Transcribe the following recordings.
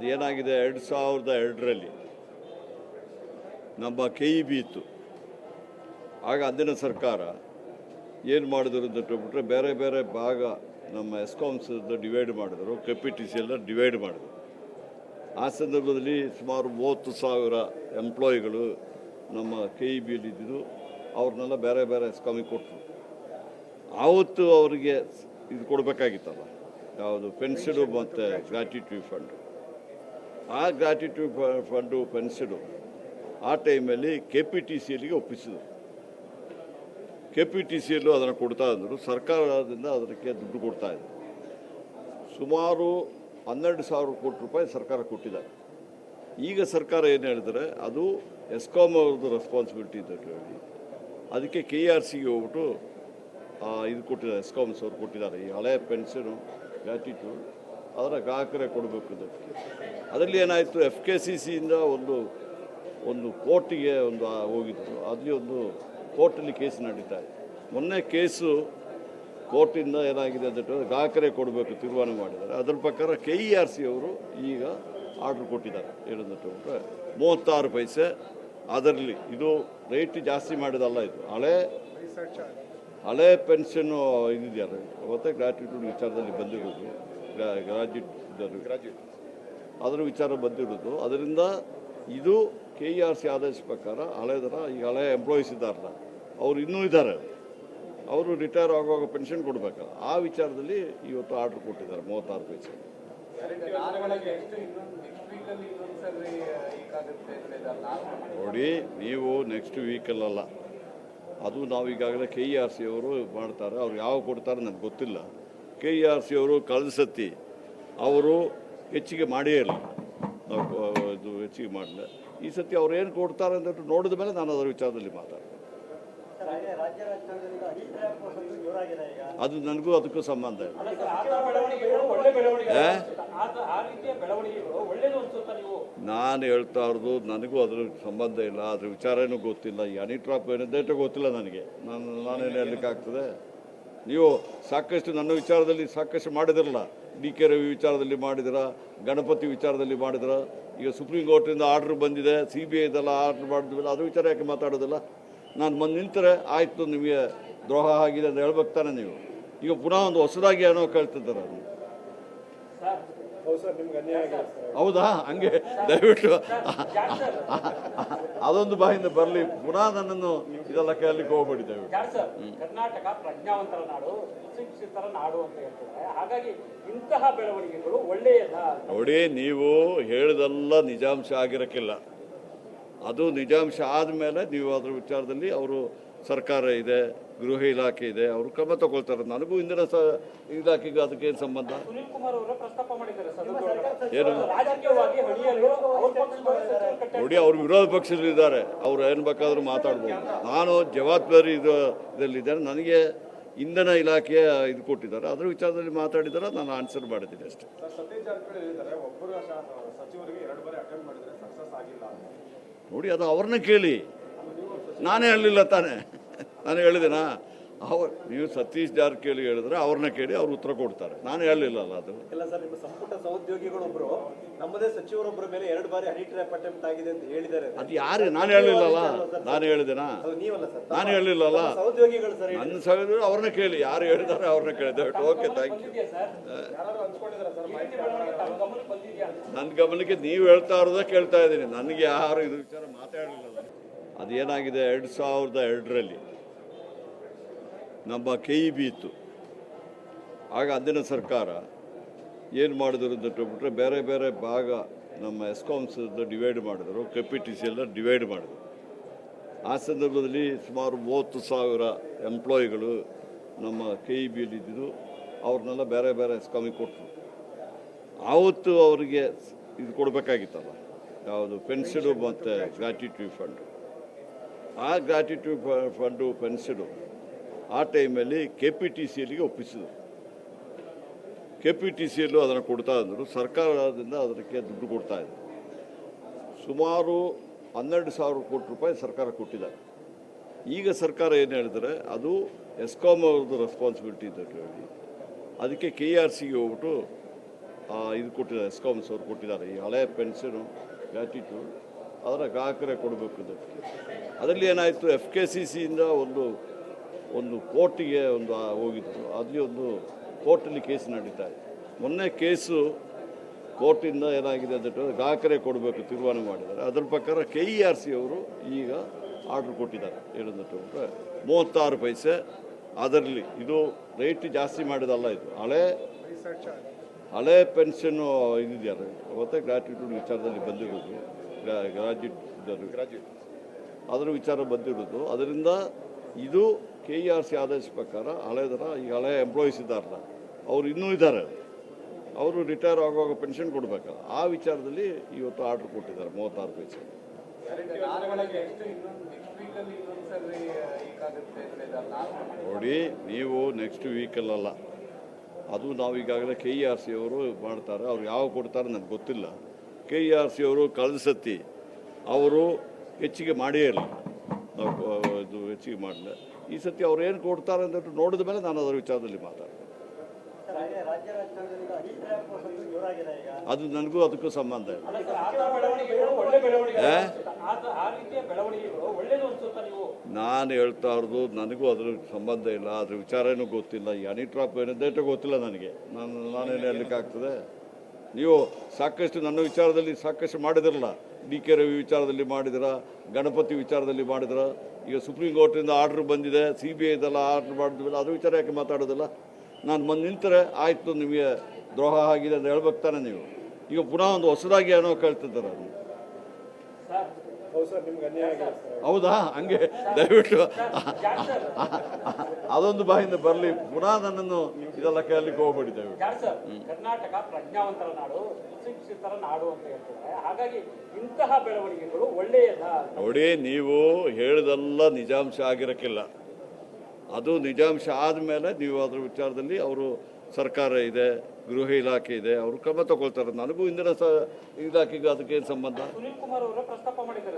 ಅದೇನಾಗಿದೆ ಎರಡು ಸಾವಿರದ ಎರಡರಲ್ಲಿ? ನಮ್ಮ ಕೆ ಬೀತು. ಆಗ ಅಂದಿನ ಸರ್ಕಾರ ಏನು ಮಾಡಿದ್ರು ಅಂತ ಹೇಳ್ಬಿಟ್ರೆ ಬೇರೆ ಬೇರೆ ಭಾಗ ನಮ್ಮ ಎಸ್ಕಾಮ್ಸ್ ಡಿವೈಡ್ ಮಾಡಿದ್ರು ಕೆ ಪಿ ಟಿ ಸಿ ಎಲ್ಲ ಡಿವೈಡ್ ಮಾಡಿದ್ರು. ಆ ಸಂದರ್ಭದಲ್ಲಿ ಸುಮಾರು ಮೂವತ್ತು ಸಾವಿರ ಎಂಪ್ಲಾಯಿಗಳು ನಮ್ಮ ಕೆ ಇ ಇದ್ದಿದ್ದು ಅವ್ರನ್ನೆಲ್ಲ ಬೇರೆ ಬೇರೆ ಎಸ್ಕಾಮಿಗೆ ಕೊಟ್ಟರು ಆವತ್ತು ಅವರಿಗೆ ಇದು ಕೊಡಬೇಕಾಗಿತ್ತಲ್ಲ, ಯಾವುದು ಪೆನ್ಷನು ಮತ್ತು ಗ್ರ್ಯಾಟಿಟ್ಯೂಡ್ ಫಂಡ್. ಆ ಗ್ರ್ಯಾಟಿಟ್ಯೂಡ್ ಫಂಡು ಪೆನ್ಷನು ಆ ಟೈಮಲ್ಲಿ ಕೆ ಪಿ ಟಿ ಸಿಯಲ್ಲಿಗೆ ಒಪ್ಪಿಸಿದರು. ಕೆ ಪಿ ಟಿ ಸಿಯಲ್ಲೂ ಅದನ್ನು ಕೊಡ್ತಾ ಇದ್ದರು ಸರ್ಕಾರದಿಂದ ಅದಕ್ಕೆ ದುಡ್ಡು ಕೊಡ್ತಾ ಇದ್ರು. ಸುಮಾರು ಹನ್ನೆರಡು ಸಾವಿರ ಕೋಟಿ ರೂಪಾಯಿ ಸರ್ಕಾರ ಕೊಟ್ಟಿದ್ದಾರೆ ಈಗ ಸರ್ಕಾರ ಏನು ಹೇಳಿದರೆ, ಅದು ಎಸ್ಕಾಮ್ ಅವ್ರದ್ದು ರೆಸ್ಪಾನ್ಸಿಬಿಲಿಟಿ ಅಂತ ಹೇಳಿ. ಅದಕ್ಕೆ ಕೆ ಆರ್ ಸಿಗೆ ಹೋಗ್ಬಿಟ್ಟು ಇದು ಕೊಟ್ಟಿದ್ದಾರೆ ಎಸ್ಕಾಮ್ಸ್ ಅವ್ರು ಕೊಟ್ಟಿದ್ದಾರೆ. ಈ ಹಳೆ ಪೆನ್ಷನು ಗ್ರ್ಯಾಟಿಟ್ಯೂಡ್ ಅದರ ಗ್ರಾಹಕರೇ ಕೊಡಬೇಕು ಅದಕ್ಕೆ ಅದರಲ್ಲಿ ಏನಾಯಿತು ಎಫ್ ಕೆ ಸಿ ಸಿಯಿಂದ ಒಂದು ಒಂದು ಕೋರ್ಟಿಗೆ ಒಂದು ಹೋಗಿತ್ತು ಅಲ್ಲಿ ಒಂದು ಕೋರ್ಟಲ್ಲಿ ಕೇಸ್ ನಡೀತಾ ಇದೆ. ಮೊನ್ನೆ ಕೇಸು ಕೋರ್ಟಿಂದ ಏನಾಗಿದೆ ಅಂತ ಗ್ರಾಹಕರೇ ಕೊಡಬೇಕು, ತೀರ್ಮಾನ ಮಾಡಿದ್ದಾರೆ. ಅದರ ಪ್ರಕಾರ ಕೆ ಇ ಆರ್ ಸಿ ಅವರು ಈಗ ಆರ್ಡ್ರ್ ಕೊಟ್ಟಿದ್ದಾರೆ. ಹೇಳಿದ್ರೆ ಮೂವತ್ತಾರು ಪೈಸೆ ಅದರಲ್ಲಿ. ಇದು ರೇಟ್ ಜಾಸ್ತಿ ಮಾಡಿದಲ್ಲ ಇದು. ಹಳೆ ಹಳೆ ಪೆನ್ಷನ್ನು ಇದೆಯಲ್ಲ ಮತ್ತೆ ಗ್ರಾಟ್ಯೂಟ್ಯೂಡ್ ವಿಚಾರದಲ್ಲಿ ಬಂದಿರೋದು. ಗ್ರಾಜ್ಯುಯೇಟ್ ಗ್ರಾಜ್ಯುಯೇಟ್ ಅದರ ವಿಚಾರ ಬಂದಿರೋದು. ಅದರಿಂದ ಇದು ಕೆ ಇ ಆರ್ ಸಿ ಆದೇಶ ಪ್ರಕಾರ ಹಳೆದರ ಈಗ ಹಳೆ ಎಂಪ್ಲಾಯೀಸ್ ಇದ್ದಾರಲ್ಲ, ಅವರು ಇನ್ನೂ ಇದ್ದಾರೆ. ಅವರು ರಿಟೈರ್ ಆಗುವಾಗ ಪೆನ್ಷನ್ ಕೊಡಬೇಕಲ್ಲ. ಆ ವಿಚಾರದಲ್ಲಿ ಇವತ್ತು ಆರ್ಡರ್ ಕೊಟ್ಟಿದ್ದಾರೆ ಮೂವತ್ತಾರು ಪೈಸೆ. ನೋಡಿ, ನೀವು ನೆಕ್ಸ್ಟ್ ವೀಕಲ್ಲಲ್ಲ ಅದು ನಾವು ಈಗಾಗಲೇ ಕೆ ಇ ಆರ್ ಸಿ ಅವರು ಮಾಡ್ತಾರೆ. ಅವ್ರು ಯಾವಾಗ ಕೊಡ್ತಾರೆ ನನಗೆ ಗೊತ್ತಿಲ್ಲ. ಕೆ ಇ ಆರ್ ಸಿ ಅವರು ಕಳೆದ ಸತಿ ಅವರು ಹೆಚ್ಚಿಗೆ ಮಾಡೇ ಇಲ್ಲ. ನಾವು ಇದು ಹೆಚ್ಚಿಗೆ ಮಾಡಲಿಲ್ಲ. ಈ ಸತಿ ಅವ್ರು ಏನು ಕೊಡ್ತಾರೆ ಅಂತ ನೋಡಿದ ಮೇಲೆ ನಾನು ಅದರ ವಿಚಾರದಲ್ಲಿ ಮಾತಾಡ್ತೀನಿ. ಅದು ನನಗೂ ಅದಕ್ಕೂ ಸಂಬಂಧ ಇಲ್ಲ. ನಾನು ಹೇಳ್ತಾ ಇರೋದು ನನಗೂ ಅದ್ರ ಸಂಬಂಧ ಇಲ್ಲ ಅದ್ರ ವಿಚಾರನೂ ಗೊತ್ತಿಲ್ಲ. ಈ ಅನಿಟ್ರಾಪ್ ಏನಿದೆ ಗೊತ್ತಿಲ್ಲ ನನಗೆ. ನಾನು ನಾನೇನು ಹೇಳಲಿಕ್ಕಾಗ್ತದೆ? ನೀವು ಸಾಕಷ್ಟು ನನ್ನ ವಿಚಾರದಲ್ಲಿ ಸಾಕಷ್ಟು ಮಾಡಿದಿರಲ್ಲ. ಡಿ ಕೆ ರವಿ ವಿಚಾರದಲ್ಲಿ ಮಾಡಿದಿರ ಗಣಪತಿ ವಿಚಾರದಲ್ಲಿ ಮಾಡಿದ್ರ. ಈಗ ಸುಪ್ರೀಂ ಕೋರ್ಟಿಂದ ಆರ್ಡ್ರ್ ಬಂದಿದೆ ಸಿ ಬಿ ಐದೆಲ್ಲ ಆರ್ಡ್ರ್ ಮಾಡಿದ್ಮೇಲೆ ಅದು ವಿಚಾರ ಯಾಕೆ ಮಾತಾಡೋದಿಲ್ಲ? ನಾನು ಬಂದು ನಿಂತರೆ ಆಯಿತು ನಿಮಗೆ ದ್ರೋಹ ಆಗಿದೆ ಅಂತ ಹೇಳ್ಬೇಕು ತಾನೆ ನೀವು. ಈಗ ಪುನಃ ಒಂದು ಹೊಸದಾಗಿ ಏನೋ ಕೇಳ್ತಿದ್ದಾರೆ ಅದು ಹೌದಾ? ಹಂಗೆ ದಯವಿಟ್ಟು. ಅದೊಂದು ಬಾಯಿಂದ ಬರಲಿ. ಪುನಃ ನನ್ನನ್ನು ಇದೆಲ್ಲ ಕೇಳಲಿಕ್ಕೆ ಹೋಗ್ಬಿಟ್ಟಿದ್ದೇವೆ ಕರ್ನಾಟಕ ಪ್ರಜ್ಞಾವಂತರ ನಾಡು ಸುಶಿಕ್ಷಿತರ ನಾಡು ಅಂತ ಹೇಳ್ತಾರೆ ಹಾಗಾಗಿ ಇಂತಹ ಬೆಳವಣಿಗೆಗಳು ಒಳ್ಳೆಯದ? ನೋಡಿ ನೀವು ಹೇಳಿದೆಲ್ಲ ನಿಜಾಂಶ ಆಗಿರಕ್ಕಿಲ್ಲ. ಅದು ನಿಜಾಂಶ ಆದಮೇಲೆ ನೀವು ಅದ್ರ ವಿಚಾರದಲ್ಲಿ ಅವರು ಸರ್ಕಾರ ಇದೆ ಗೃಹ ಇಲಾಖೆ ಇದೆ ಅವರು ಕ್ರಮ ತಗೊಳ್ತಾರೆ. ನನಗೂ ಇಂದಿನ ಸ ಇಲಾಖೆಗೆ ಸಂಬಂಧ? ಸದನದೊಳಗೆ. ಏನು? ಪಕ್ಷದವರೇ ಸಚಿವರು ನೋಡಿ ಅವರು ವಿರೋಧ ಪಕ್ಷದಲ್ಲಿದ್ದಾರೆ ಅವ್ರು ಏನು ಬೇಕಾದರೂ ಮಾತಾಡ್ಬೋದು. ನಾನು ಜವಾಬ್ದಾರಿ ಇದು ಇದರಲ್ಲಿದ್ದೇನೆ ನನಗೆ ಇಂಧನ ಇಲಾಖೆಯ ಇದು ಕೊಟ್ಟಿದ್ದಾರೆ. ಅದರ ವಿಚಾರದಲ್ಲಿ ಮಾತಾಡಿದ್ದಾರೆ ನಾನು ಆನ್ಸರ್ ಮಾಡಿದ್ದೀನಿ ಅಷ್ಟೇ. ಸರ್ ಸತೀಶ್ ಜಾರಕಿಹೊಳಿ ಒಬ್ಬರು ಸಚಿವರಿಗೆ ಎರಡು ಬಾರಿ ಅಟೆಂಡ್ ಮಾಡಿದ್ರೆ ಸಕ್ಸಸ್ ಆಗಿಲ್ಲ ನೋಡಿ ಅದು ಅವ್ರನ್ನ ಕೇಳಿ. ನಾನೇ ಹೇಳಲಿಲ್ಲ ತಾನೇ. ನಾನು ಹೇಳಿದೆನಾ? ಅವ್ರು ನೀವು ಸತೀಶ್ ಜಾರಕಿಹೊಳಿ ಹೇಳಿದ್ರೆ ಅವ್ರನ್ನ ಕೇಳಿ ಅವ್ರು ಉತ್ತರ ಕೊಡ್ತಾರೆ. ನಾನು ಹೇಳಲಿಲ್ಲಲ್ಲ ಅದು. ಇಲ್ಲ ಸರ್ ನಿಮ್ಮ ಸಂಪುಟ ಸಹೋದ್ಯೋಗಿಗಳೊಬ್ಬರು ನಮ್ಮದೇ ಸಚಿವರೊಬ್ಬರ ಮೇಲೆ ಎರಡು ಬಾರಿ ಹನಿ ಟ್ರ್ಯಾಪ್ ಅಟೆಂಪ್ಟ್ ಆಗಿದೆ ಅಂತ ಹೇಳಿದ್ದಾರೆ. ಅದು ಯಾರು? ನಾನು ಹೇಳಲಿಲ್ಲಲ್ಲ. ನಾನು ಹೇಳಿದೆನಾ? ನೀವಲ್ಲ ಸರ್. ನಾನು ಹೇಳಲಿಲ್ಲಲ್ಲ. ಸಹೋದ್ಯೋಗಿಗಳು ಸರ್. ನನ್ನ ಸಹೋದ್ಯೋಗಿ ಅವ್ರನ್ನ ಕೇಳಿ. ಯಾರು ಹೇಳಿದ್ದಾರೆ ಅವ್ರನ್ನ ಕೇಳಿ. ದಯವಿಟ್ಟು ಓಕೆ ಥ್ಯಾಂಕ್ ಯು ನನ್ನ ಗಮನಕ್ಕೆ ನೀವು ಹೇಳ್ತಾ ಇರೋದೇ ಕೇಳ್ತಾ ಇದ್ದೀನಿ. ನನಗೆ ಯಾರು ಇದು ವಿಚಾರ ಮಾತಾಡಲಿಲ್ಲ. ಅದೇನಾಗಿದೆ ಎರಡು ಸಾವಿರದ ಎರಡರಲ್ಲಿ? ನಮ್ಮ ಕೈ ಬೀತು. ಆಗ ಅಂದಿನ ಸರ್ಕಾರ ಏನು ಮಾಡಿದ್ರು ಅಂತ ಹೇಳ್ಬಿಟ್ರೆ ಬೇರೆ ಬೇರೆ ಭಾಗ ನಮ್ಮ ಎಸ್ಕಾಮ್ಸ್ ಡಿವೈಡ್ ಮಾಡಿದ್ರು ಕೆ ಪಿ ಟಿ ಸಿ ಎಲ್ಲ ಡಿವೈಡ್ ಮಾಡಿದ್ರು. ಆ ಸಂದರ್ಭದಲ್ಲಿ ಸುಮಾರು ಮೂವತ್ತು ಸಾವಿರ ಎಂಪ್ಲಾಯಿಗಳು ನಮ್ಮ ಕೆ ಇ ಬಿಯಲ್ಲಿ ಇದ್ದಿದ್ದು, ಅವ್ರನ್ನೆಲ್ಲ ಬೇರೆ ಬೇರೆ ಎಸ್ಕಾಮಿಗೆ ಕೊಟ್ಟರು ಆವತ್ತು ಅವರಿಗೆ ಇದು ಕೊಡಬೇಕಾಗಿತ್ತಲ್ಲ, ಯಾವುದು ಪೆನ್ಷನು ಮತ್ತು ಗ್ರಾಟ್ಯೂಟಿ ಫಂಡ್ ಆ ಗ್ರಾಟಿಟ್ಯೂಡ್ ಫಂಡು ಪೆನ್ಷನು ಆ ಟೈಮಲ್ಲಿ ಕೆ ಪಿ ಟಿ ಸಿಯಲ್ಲಿಗೆ ಒಪ್ಪಿಸಿದರು. ಕೆ ಪಿ ಟಿ ಸಿಯಲ್ಲೂ ಅದನ್ನು ಕೊಡ್ತಾ ಇದ್ದರು ಸರ್ಕಾರದಿಂದ ಅದಕ್ಕೆ ದುಡ್ಡು ಕೊಡ್ತಾ ಇದ್ರು. ಸುಮಾರು ಹನ್ನೆರಡು ಸಾವಿರ ಕೋಟಿ ರೂಪಾಯಿ ಸರ್ಕಾರ ಕೊಟ್ಟಿದೆ ಈಗ ಸರ್ಕಾರ ಏನು ಹೇಳಿದರೆ, ಅದು ಎಸ್ಕಾಮ್ ಅವ್ರದ್ದು ರೆಸ್ಪಾನ್ಸಿಬಿಲಿಟಿ ಅಂತ ಹೇಳಿ ಅದಕ್ಕೆ ಕೆ ಆರ್ ಸಿಗೆ ಹೋಗ್ಬಿಟ್ಟು ಇದು ಕೊಟ್ಟಿದ್ದಾರೆ ಎಸ್ಕಾಮ್ಸ್ ಅವ್ರು ಕೊಟ್ಟಿದ್ದಾರೆ. ಈ ಹಳೆಯ ಪೆನ್ಷನು ಗ್ರ್ಯಾಟಿಟ್ಯೂಡ್ ಅದರ ಗ್ರಾಹಕರೇ ಕೊಡಬೇಕು ಇದಕ್ಕೆ. ಅದರಲ್ಲಿ ಏನಾಯಿತು ಎಫ್ ಕೆ ಸಿ ಸಿಯಿಂದ ಒಂದು ಒಂದು ಕೋರ್ಟಿಗೆ ಒಂದು ಹೋಗಿತ್ತು ಅಲ್ಲಿ ಒಂದು ಕೋರ್ಟಲ್ಲಿ ಕೇಸ್ ನಡೀತಾ ಇದೆ. ಮೊನ್ನೆ ಕೇಸು ಕೋರ್ಟಿಂದ ಏನಾಗಿದೆ ಅಂತ ಗ್ರಾಹಕರೇ ಕೊಡಬೇಕು ತೀರ್ಮಾನ ಮಾಡಿದ್ದಾರೆ. ಅದರ ಪ್ರಕಾರ ಕೆ ಇ ಆರ್ ಸಿ ಅವರು ಈಗ ಆರ್ಡ್ರ್ ಕೊಟ್ಟಿದ್ದಾರೆ. ಏನಂದ್ರೆ ಮೂವತ್ತಾರು ಪೈಸೆ ಅದರಲ್ಲಿ. ಇದು ರೇಟ್ ಜಾಸ್ತಿ ಮಾಡಿದಲ್ಲ ಇದು. ಹಳೆ ಹಳೆ ಪೆನ್ಷನ್ನು ಇದೆಯಲ್ಲ ಮತ್ತು ಗ್ರಾಟ್ಯೂಟ್ಯೂಡ್ ವಿಚಾರದಲ್ಲಿ ಬಂದಿರೋದು. ಗ್ರಾಜ್ಯುಯೇಟ್ ಇದ್ದರು ಅದರ ವಿಚಾರ ಬಂದಿರೋದು ಅದರಿಂದ ಇದು ಕೆ ಇ ಆರ್ ಸಿ ಆದೇಶ ಪ್ರಕಾರ ಹಳೆ ಥರ ಈ ಹಳೆ ಎಂಪ್ಲಾಯೀಸ್ ಇದ್ದಾರಲ್ಲ ಅವರು ಇನ್ನೂ ಇದ್ದಾರೆ. ಅವರು ರಿಟೈರ್ ಆಗುವಾಗ ಪೆನ್ಷನ್ ಕೊಡಬೇಕಲ್ಲ. ಆ ವಿಚಾರದಲ್ಲಿ ಇವತ್ತು ಆರ್ಡ್ರ್ ಕೊಟ್ಟಿದ್ದಾರೆ ಮೂವತ್ತಾರು ಪೈಸೆ. ನೋಡಿ ನೀವು ನೆಕ್ಸ್ಟ್ ವೀಕಲ್ಲಲ್ಲ ಅದು ನಾವು ಈಗಾಗಲೇ ಕೆ ಇ ಆರ್ ಸಿ ಅವರು ಮಾಡ್ತಾರೆ. ಅವ್ರು ಯಾವಾಗ ಕೊಡ್ತಾರೆ ನನಗೆ ಗೊತ್ತಿಲ್ಲ. ಕೆ ಆರ್ ಸಿ ಅವರು ಕಳೆದ ಸತಿ ಅವರು ಹೆಚ್ಚಿಗೆ ಮಾಡೇ ಇಲ್ಲ. ನಾವು ಇದು ಹೆಚ್ಚಿಗೆ ಮಾಡಲಿಲ್ಲ ಈ ಸತಿ ಅವ್ರು ಏನು ಕೊಡ್ತಾರೆ ಅಂತ ನೋಡಿದ ಮೇಲೆ ನಾನು ಅದರ ವಿಚಾರದಲ್ಲಿ ಮಾತಾಡ್ತೇನೆ. ಅದು ನನಗೂ ಅದಕ್ಕೂ ಸಂಬಂಧ ಇಲ್ಲ. ನಾನು ಹೇಳ್ತಾ ಇರೋದು ನನಗೂ ಅದ್ರ ಸಂಬಂಧ ಇಲ್ಲ ಅದ್ರ ವಿಚಾರನೂ ಗೊತ್ತಿಲ್ಲ. ಈ ಹನಿ ಟ್ರಾಪ್ ಏನಿದೆ ಗೊತ್ತಿಲ್ಲ ನನಗೆ. ನಾನು ನಾನೇನು ಹೇಳಲಿಕ್ಕಾಗ್ತದೆ? ನೀವು ಸಾಕಷ್ಟು ನನ್ನ ವಿಚಾರದಲ್ಲಿ ಸಾಕಷ್ಟು ಮಾಡಿದಿರಲ್ಲ. ಡಿ ಕೆ ರವಿ ವಿಚಾರದಲ್ಲಿ ಮಾಡಿದಿರ ಗಣಪತಿ ವಿಚಾರದಲ್ಲಿ ಮಾಡಿದ್ರ. ಈಗ ಸುಪ್ರೀಂ ಕೋರ್ಟಿಂದ ಆರ್ಡ್ರ್ ಬಂದಿದೆ ಸಿ ಬಿ ಐದೆಲ್ಲ ಆರ್ಡ್ರ್ ಮಾಡಿದ್ಮೇಲೆ ಅದ್ರ ವಿಚಾರ ಯಾಕೆ ಮಾತಾಡೋದಿಲ್ಲ? ನಾನು ಬಂದು ನಿಂತರೆ ಆಯಿತು ನಿಮಗೆ ದ್ರೋಹ ಆಗಿದೆ ಅಂತ ಹೇಳ್ಬೇಕು ತಾನೆ ನೀವು. ಈಗ ಪುನಃ ಒಂದು ಹೊಸದಾಗಿ ಏನೋ ಕೇಳ್ತಿದ್ದಾರೆ ಅದು ಹೌದು ಹಂಗೆ ದಯವಿಟ್ಟು. ಅದೊಂದು ಬಾಯಿಂದ ಬರಲಿ. ಪುನಃ ನನ್ನನ್ನು ಇದೆಲ್ಲ ಕೇಳಲಿಕ್ಕೆ ಹೋಗ್ಬೇಡಿ ಸರ್? ಕರ್ನಾಟಕ ಪ್ರಜ್ಞಾವಂತರ ನಾಡು ಸುಶಿಕ್ಷಿತರ ನಾಡು ಅಂತ ಹೇಳ್ತಾರೆ ಹಾಗಾಗಿ ಇಂತಹ ಬೆಳವಣಿಗೆಗಳು ಒಳ್ಳೆಯದ? ನೋಡಿ ನೀವು ಹೇಳಿದೆಲ್ಲ ನಿಜಾಂಶ ಆಗಿರಕ್ಕಿಲ್ಲ. ಅದು ನಿಜಾಂಶ ಆದಮೇಲೆ ನೀವು ಅದರ ವಿಚಾರದಲ್ಲಿ ಅವರು ಸರ್ಕಾರ ಇದೆ ಗೃಹ ಇಲಾಖೆ ಇದೆ ಅವರು ಕ್ರಮ ತಗೊಳ್ತಾರೆ. ನನಗೂ ಇಂದಿನ ಸ ಇಲಾಖೆಗೂ ಸಂಬಂಧ?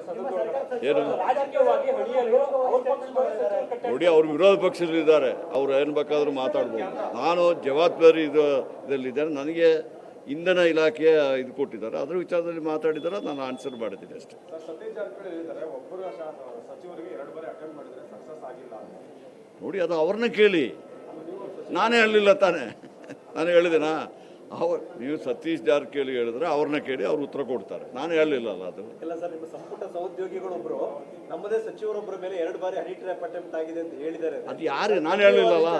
ಸದನದೊಳಗಡೆ. ಏನು? ಸಚಿವರು ಕಟ್ಟ ನೋಡಿ ಅವರು ವಿರೋಧ ಪಕ್ಷದಲ್ಲಿದ್ದಾರೆ ಅವ್ರು ಏನು ಬೇಕಾದರೂ ಮಾತಾಡ್ಬೋದು. ನಾನು ಜವಾಬ್ದಾರಿ ಇದು ಇದರಲ್ಲಿದ್ದೇನೆ. ನನಗೆ ಇಂಧನ ಇಲಾಖೆಯ ಇದು ಕೊಟ್ಟಿದ್ದಾರೆ. ಅದರ ವಿಚಾರದಲ್ಲಿ ಮಾತಾಡಿದ್ದಾರೆ ನಾನು ಆನ್ಸರ್ ಮಾಡಿದ್ದೀನಿ ಅಷ್ಟೇ. ಸರ್ ಸತೀಶ್ ಜಾರಕಿಹೊಳಿ ಹೇಳಿದ್ದಾರೆ ಸಚಿವರಿಗೆ ಎರಡು ಬಾರಿ ಅಟೆಂಡ್ ಮಾಡಿದ್ರೆ ಸಕ್ಸಸ್ ಆಗಿಲ್ಲ ನೋಡಿ ಅದು ಅವ್ರನ್ನ ಕೇಳಿ. ನಾನೇ ಹೇಳಲಿಲ್ಲ ತಾನೇ. ನಾನು ಹೇಳಿದೆನಾ? ಅವ್ರು ನೀವು ಸತೀಶ್ ಜಾರಕಿಹೊಳಿ ಹೇಳಿದ್ರೆ ಅವ್ರನ್ನ ಕೇಳಿ ಅವ್ರು ಉತ್ತರ ಕೊಡ್ತಾರೆ. ನಾನು ಹೇಳಲಿಲ್ಲಲ್ಲ ಅದು. ಇಲ್ಲ ಸರ್ ನಿಮ್ಮ ಸಂಪುಟ ಸಹೋದ್ಯೋಗಿಗಳೊಬ್ಬರು ನಮ್ಮದೇ ಸಚಿವರೊಬ್ಬರ ಮೇಲೆ ಎರಡು ಬಾರಿ ಹನಿ ಟ್ರ್ಯಾಪ್ ಅಟೆಂಪ್ಟ್ ಆಗಿದೆ ಅಂತ ಹೇಳಿದ್ದಾರೆ. ಅದು ಯಾರು? ನಾನು ಹೇಳಲಿಲ್ಲಲ್ಲ.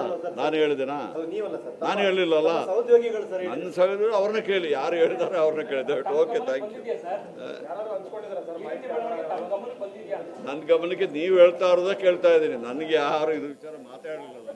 ನಾನು ಹೇಳಿದೆನಾ? ನೀವಲ್ಲ ಸರ್ ನಾನು ಹೇಳಲಿಲ್ಲಲ್ಲ. ಸಹೋದ್ಯೋಗಿಗಳು ಸರ್ ನನ್ನ ಸಹೋದ್ಯೋಗಿ ಅವ್ರನ್ನ ಕೇಳಿ. ಯಾರು ಹೇಳಿದಾರೆ ಅವ್ರನ್ನ ಕೇಳಿ. ದಯವಿಟ್ಟು ಓಕೆ ಥ್ಯಾಂಕ್ ಯು. ನನ್ನ ಗಮನಕ್ಕೆ ನೀವು ಹೇಳ್ತಾ ಇರೋದೇ ಕೇಳ್ತಾ ಇದ್ದೀನಿ. ನನಗೆ ಯಾರು ಇದು ವಿಚಾರ ಮಾತಾಡಲಿಲ್ಲ.